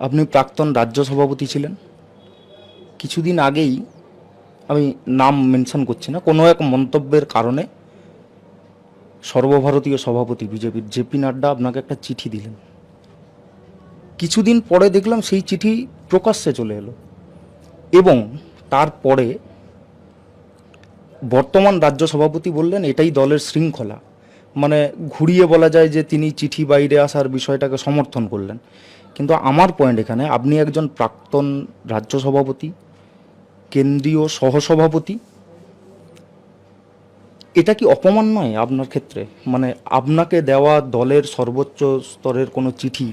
আপনি প্রাক্তন রাজ্য সভাপতি ছিলেন। কিছুদিন আগেই আমি নাম মেনশন করছি না, কোনো এক মন্তব্যের কারণে সর্বভারতীয় সভাপতি বিজেপির জেপি নাড্ডা আপনাকে একটা চিঠি দিলেন। কিছুদিন পরে দেখলাম সেই চিঠি প্রকাশ্যে চলে এলো এবং তারপরে বর্তমান রাজ্য সভাপতি বললেন, এটাই দলের শৃঙ্খলা। মানে ঘুরিয়ে বলা যায় যে তিনি চিঠি বাইরে আসার বিষয়টাকে সমর্থন করলেন। কিন্তু আমার পয়েন্ট এখানে আপনি একজন প্রাক্তন রাজ্য সভাপতি, কেন্দ্রীয় সহসভাপতি, এটা কি অপমান নয় আপনার ক্ষেত্রে? মানে আপনাকে দেওয়া দলের সর্বোচ্চ স্তরের কোনো চিঠি,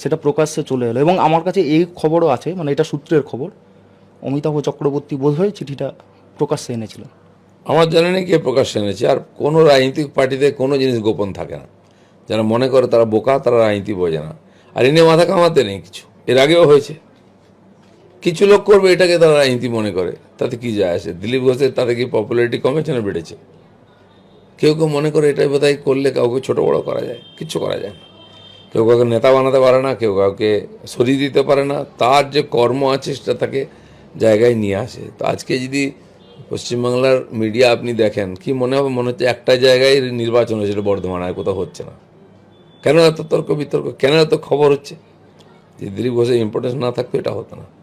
সেটা প্রকাশ্যে চলে এলো। এবং আমার কাছে এই খবরও আছে মানে এটা সূত্রের খবর। অমিতাভ চক্রবর্তী বোধহয় চিঠিটা প্রকাশ্যে এনেছিলেন। আমার জানা নেই কে প্রকাশ্যে এনেছে, আর কোনো রাজনৈতিক পার্টিতে কোনো জিনিস গোপন থাকে না। যারা মনে করে তারা বোকা, তারা রাজনীতি বোঝে না। আর এনে মাথা কামাতে নেই কিছু। এর আগেও হয়েছে। কিছু লোক করবে এটাকে তারা রাজনীতি মনে করে। তাতে কি যায় আসে? দিলীপ ঘোষের তাতে কি পপুলারিটি কমেছে না বেড়েছে? কেউ কেউ মনে করে এটাই বোধহয় করলে কাউকে ছোট বড় করা যায়। কিচ্ছু করা যায় না। কেউ কাউকে নেতা বানাতে পারে না, কেউ কাউকে সরিয়ে দিতে পারে না। তার যে কর্ম আছে সেটা তাকে জায়গায় নিয়ে আসে। তো আজকে যদি পশ্চিমবাংলার মিডিয়া আপনি দেখেন, কি মনে হবে? মনে হচ্ছে একটা জায়গায় নির্বাচন হয়েছিল বর্ধমানে কোথাও হচ্ছে না। কেন এত তর্ক বিতর্ক কেন এত খবর হচ্ছে? যে দিলীপ ঘোষের ইম্পর্টেন্স না থাকতো এটা হতো না।